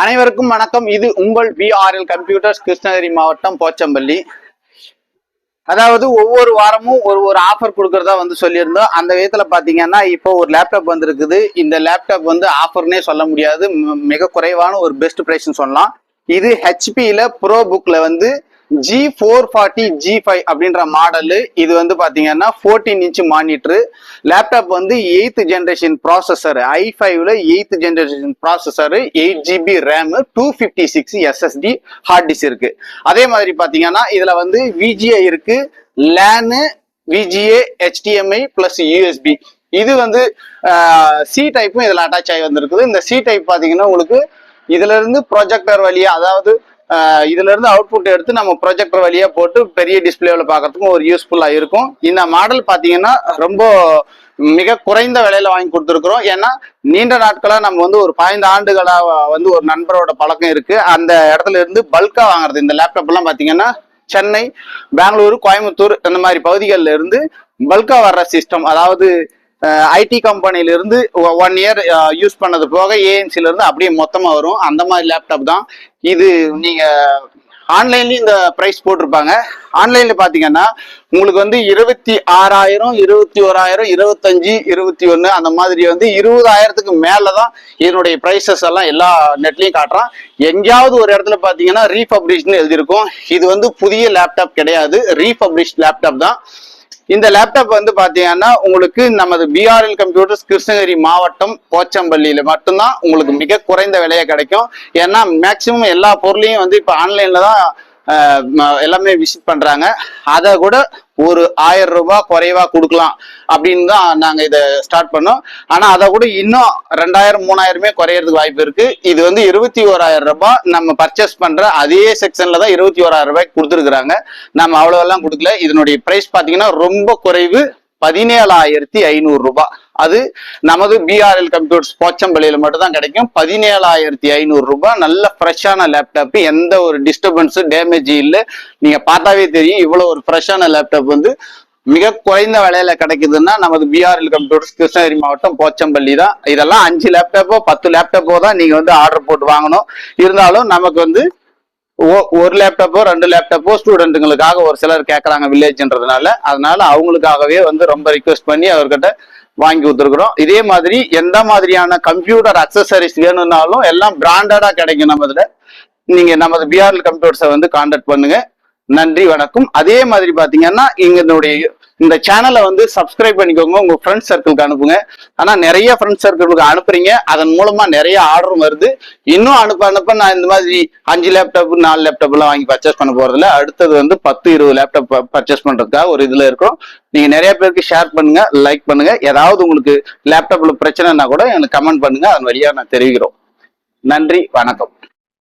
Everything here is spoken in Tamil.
அனைவருக்கும் வணக்கம். இது உங்கள் பிஆர்எல் கம்ப்யூட்டர்ஸ் கிருஷ்ணகிரி மாவட்டம் போச்சம்பள்ளி. அதாவது ஒவ்வொரு வாரமும் ஒரு ஒரு ஆஃபர் கொடுக்கறதா வந்து சொல்லியிருந்தோம். அந்த விதத்தில் பார்த்தீங்கன்னா இப்போ ஒரு லேப்டாப் வந்திருக்குது. இந்த லேப்டாப் வந்து ஆஃபர்னே சொல்ல முடியாது. ம- மிக குறைவான ஒரு பெஸ்ட் ப்ரைஸ்ன்னு சொல்லலாம். இது ஹெச்பியில் ப்ரோ புக்கில் வந்து G four forty G five model model இது வந்து பார்த்தீங்கன்னா ஃபோர்டீன் இன்ச்சு மானிட்டரு லேப்டாப் வந்து எயித் ஜென்ரேஷன் ப்ராசஸர் ஐ ஃபைவ்ல eight generation processor eight GB RAM two fifty six SSD hard disk இருக்கு. அதே மாதிரி பார்த்தீங்கன்னா இதில் வந்து விஜிஐ இருக்கு LAN VGA HDMI plus USB இது வந்து சி டைப்பும் இதில் அட்டாச் ஆகி வந்திருக்குது. இந்த சி டைப் பார்த்தீங்கன்னா உங்களுக்கு இதுல இருந்து ப்ரொஜெக்டர் வழியா அதாவது இதுலேருந்து இதுல இருந்து அவுட்புட் எடுத்து நம்ம ப்ரொஜெக்டர் வழியா போட்டு பெரிய டிஸ்பிளேவில் பார்க்கறதுக்கும் ஒரு யூஸ்ஃபுல்லா இருக்கும். இந்த மாடல் பாத்தீங்கன்னா ரொம்ப மிக குறைந்த விலையில வாங்கி கொடுத்துருக்குறோம். ஏன்னா நீண்ட நாட்களாக நம்ம வந்து ஒரு பதினைந்து ஆண்டுகளாக வந்து ஒரு நண்பரோட பழக்கம் இருக்கு. அந்த இடத்துல இருந்து பல்கா வாங்குறது. இந்த லேப்டாப்லாம் பார்த்தீங்கன்னா சென்னை பெங்களூரு கோயம்புத்தூர் இந்த மாதிரி பகுதிகளில் இருந்து பல்கா வர்ற சிஸ்டம் அதாவது ஐடி கம்பெனியிலிருந்து ஒன் இயர் யூஸ் பண்ணது போக ஏஎன்சிலேருந்து அப்படியே மொத்தமாக வரும். அந்த மாதிரி லேப்டாப் தான். இது நீங்கள் ஆன்லைன்லேயும் இந்த ப்ரைஸ் போட்டிருப்பாங்க. ஆன்லைனில் பார்த்தீங்கன்னா உங்களுக்கு வந்து இருபத்தி ஆறாயிரம் இருபத்தி ஓராயிரம் இருபத்தஞ்சி இருபத்தி ஒன்று அந்த மாதிரி வந்து இருபதாயிரத்துக்கு மேலே தான் இதனுடைய ப்ரைஸஸ் எல்லாம் எல்லா நெட்லையும் காட்டுறான். எங்கேயாவது ஒரு இடத்துல பார்த்தீங்கன்னா ரீபப்ளிஷ்னு எழுதியிருக்கும். இது வந்து புதிய லேப்டாப் கிடையாது. ரீபப்ளிஷ் லேப்டாப் தான். இந்த லேப்டாப் வந்து பாத்தீங்கன்னா உங்களுக்கு நமது பிஆர்எல் கம்ப்யூட்டர்ஸ் கிருஷ்ணகிரி மாவட்டம் போச்சம்பள்ளியில மட்டும்தான் உங்களுக்கு மிக குறைந்த விலையை கிடைக்கும். ஏன்னா மேக்சிமம் எல்லா பொருளையும் வந்து இப்ப ஆன்லைன்ல தான் எல்லாமே விசிட் பண்றாங்க. அதை கூட ஒரு ஆயிரம் ரூபாய் குறைவா கொடுக்கலாம் அப்படின்னு தான் நாங்க இதை ஸ்டார்ட் பண்ணோம். ஆனா அதை கூட இன்னும் ரெண்டாயிரம் மூணாயிரமே குறையறதுக்கு வாய்ப்பு இருக்கு. இது வந்து இருபத்தி ஓராயிரம் ரூபாய் நம்ம பர்ச்சேஸ் பண்ற அதே செக்ஷன்ல தான் இருபத்தி ஓராயிரம் ரூபாய்க்கு கொடுத்துருக்குறாங்க. நம்ம அவ்வளவு எல்லாம் கொடுக்கல. இதனுடைய பிரைஸ் பாத்தீங்கன்னா ரொம்ப குறைவு. பதினேழாயிரத்தி ஐநூறு ரூபாய் அது நமது பிஆர்எல் கம்ப்யூட்டர்ஸ் போச்சம்பள்ளியில் மட்டும்தான் கிடைக்கும். பதினேழாயிரத்தி ஐநூறு ரூபாய் நல்ல ஃப்ரெஷ்ஷான லேப்டாப் எந்த ஒரு டிஸ்டர்பன்ஸும் டேமேஜ் இல்லை. நீங்க பார்த்தாவே தெரியும் இவ்வளவு ஒரு ஃப்ரெஷ்ஷான லேப்டாப் வந்து மிக குறைந்த விலையில கிடைக்குதுன்னா நமது பிஆர்எல் கம்ப்யூட்டர்ஸ் கிருஷ்ணகிரி மாவட்டம் போச்சம்பள்ளி தான். இதெல்லாம் அஞ்சு லேப்டாப்போ பத்து லேப்டாப்போ தான் நீங்க வந்து ஆர்டர் போட்டு வாங்கணும். இருந்தாலும் நமக்கு வந்து ஒரு லேப்டாப்போ ரெண்டு லேப்டாப்போ ஸ்டூடெண்ட்டுங்களுக்காக ஒரு சிலர் கேட்குறாங்க வில்லேஜ்ன்றதுனால அதனால அவங்களுக்காகவே வந்து ரொம்ப ரிக்வெஸ்ட் பண்ணி அவர்கிட்ட வாங்கி கொடுத்துருக்குறோம். இதே மாதிரி எந்த மாதிரியான கம்ப்யூட்டர் அக்சசரிஸ் வேணும்னாலும் எல்லாம் பிராண்டடாக கிடைக்கும் நமதுல நீங்கள் நமது பிஆர்எல் கம்ப்யூட்டர்ஸை வந்து கான்டாக்ட் பண்ணுங்க. நன்றி வணக்கம். அதே மாதிரி பார்த்தீங்கன்னா இங்கனுடைய இந்த சேனலை வந்து சப்ஸ்கிரைப் பண்ணிக்கோங்க உங்க ஃப்ரெண்ட்ஸ் சர்க்கிளுக்கு அனுப்புங்க. ஆனா நிறைய ஃப்ரெண்ட்ஸ் சர்க்கிளுக்கு அனுப்புறீங்க. அதன் மூலமா நிறைய ஆர்டரும் வருது. இன்னும் அனுப்ப அனுப்ப நான் இந்த மாதிரி அஞ்சு லேப்டாப் நாலு லேப்டாப் எல்லாம் வாங்கி பர்ச்சேஸ் பண்ண போறதுல அடுத்தது வந்து பத்து இருபது லேப்டாப் பர்ச்சேஸ் பண்றதுக்காக ஒரு இதுல இருக்கிறோம் நீங்க நிறைய பேருக்கு ஷேர் பண்ணுங்க லைக் பண்ணுங்க. ஏதாவது உங்களுக்கு லேப்டாப்ல பிரச்சனைனா கூட எனக்கு கமெண்ட் பண்ணுங்க. அதன் வழியா நான் தெரிவிக்கிறோம். நன்றி வணக்கம்.